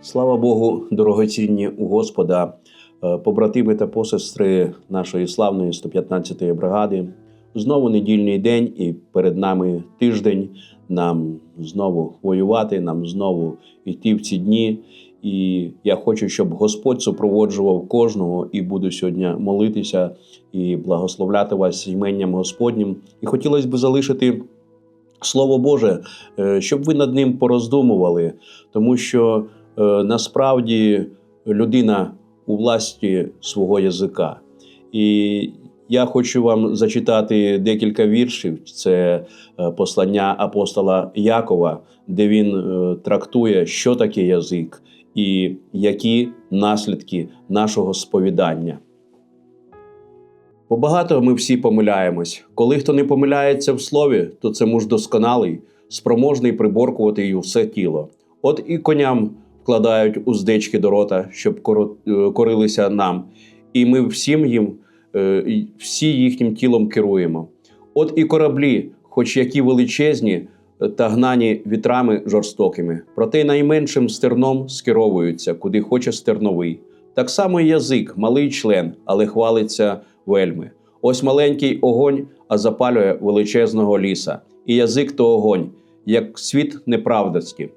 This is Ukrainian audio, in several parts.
Слава Богу, дорогоцінні у Господа, е, побратими та посестри нашої славної 115-ї бригади. Знову недільний день, і перед нами тиждень. Нам знову воювати, нам знову йти в ці дні. І я хочу, щоб Господь супроводжував кожного і буду сьогодні молитися і благословляти вас іменням Господнім. І хотілося б залишити Слово Боже, е, щоб ви над ним пороздумували, тому що насправді людина у власті свого язика. І я хочу вам зачитати декілька віршів. Це е, послання апостола Якова, де він е, трактує, що таке язик і які наслідки нашого сповідання. Бо багато ми всі помиляємось. Коли хто не помиляється в слові, то це муж досконалий, спроможний приборкувати й все тіло. От і коням вкладають уздечки до рота, щоб е, корилися нам, і ми всім їм, е, всі їхнім тілом керуємо. От і кораблі, хоч які величезні, та гнані вітрами жорстокими, проте найменшим стерном скеровуються, куди хоче стерновий. Так само язик, малий член, але хвалиться вельми. Ось маленький огонь, а запалює величезного ліса. І язик то огонь, як світ неправдості.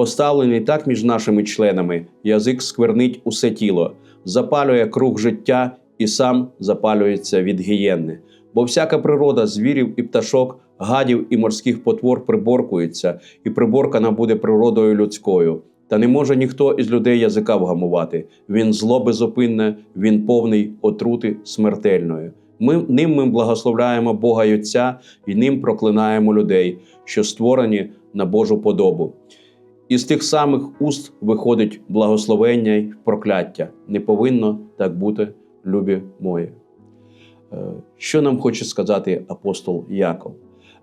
Поставлений так між нашими членами, язик сквернить усе тіло, запалює круг життя і сам запалюється від гієнни. Бо всяка природа звірів і пташок, гадів і морських потвор приборкується, і приборкана буде природою людською. Та не може ніхто із людей язика вгамувати. Він зло безупинне, він повний отрути смертельної. Ми ним ми благословляємо Бога й Отця і ним проклинаємо людей, що створені на Божу подобу. Із тих самих уст виходить благословення й прокляття. Не повинно так бути, любі мої. Е, Що нам хоче сказати апостол Яков?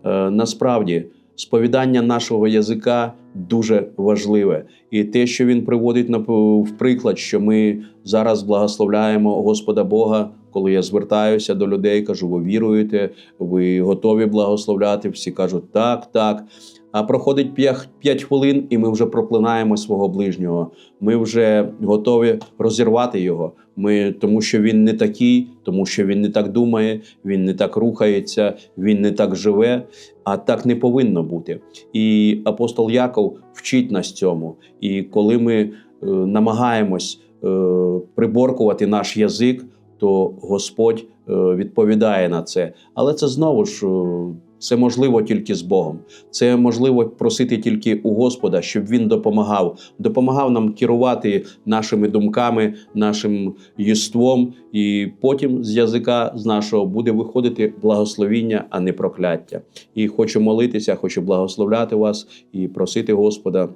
Е, Насправді, сповідання нашого язика дуже важливе. І те, що він приводить в приклад, що ми зараз благословляємо Господа Бога, коли я звертаюся до людей, кажу, ви віруєте, ви готові благословляти. Всі кажуть так, так. А проходить 5 хвилин, і ми вже проклинаємо свого ближнього. Ми вже готові розірвати його. Ми, тому що він не такий, тому що він не так думає, він не так рухається, він не так живе. А так не повинно бути. І апостол Яков вчить нас цьому. І коли ми е, намагаємось е, приборкувати наш язик, то Господь е, відповідає на це. Але це знову ж. е, це можливо тільки з Богом. Це можливо просити тільки у Господа, щоб Він допомагав, допомагав нам керувати нашими думками, нашим єством, і потім з язика з нашого буде виходити благословіння, а не прокляття. І хочу молитися, хочу благословляти вас і просити Господа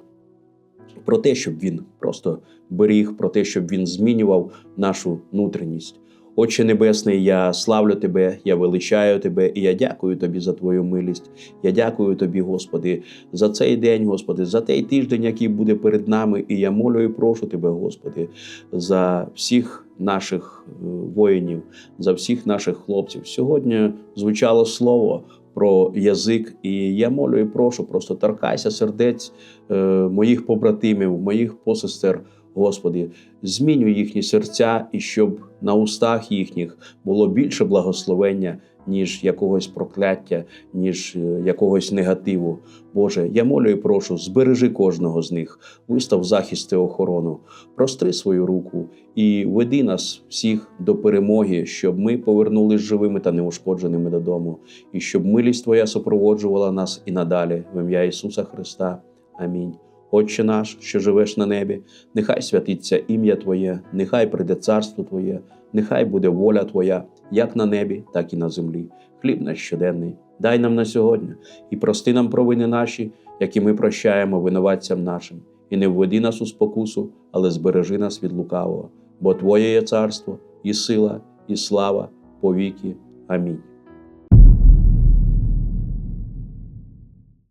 про те, щоб він просто беріг, про те, щоб він змінював нашу внутрішність. Отче Небесний, я славлю Тебе, я величаю Тебе, і я дякую Тобі за Твою милість. Я дякую Тобі, Господи, за цей день, Господи, за той тиждень, який буде перед нами. І я молю і прошу Тебе, Господи, за всіх наших е, воїнів, за всіх наших хлопців. Сьогодні звучало слово про язик, і я молю і прошу, просто торкайся сердець е, моїх побратимів, моїх посестер. Господи, змінюй їхні серця, і щоб на устах їхніх було більше благословення, ніж якогось прокляття, ніж е, якогось негативу. Боже, я молю і прошу, збережи кожного з них, вистав захист і охорону, простри свою руку і веди нас всіх до перемоги, щоб ми повернулись живими та неушкодженими додому, і щоб милість Твоя супроводжувала нас і надалі, в ім'я Ісуса Христа. Амінь. Отче наш, що живеш на небі, нехай святиться ім'я Твоє, нехай прийде царство Твоє, нехай буде воля Твоя, як на небі, так і на землі. Хліб наш щоденний, дай нам на сьогодні і прости нам провини наші, які ми прощаємо винуватцям нашим, і не введи нас у спокусу, але збережи нас від лукавого. Бо Твоє є царство, і сила, і слава повіки. Амінь.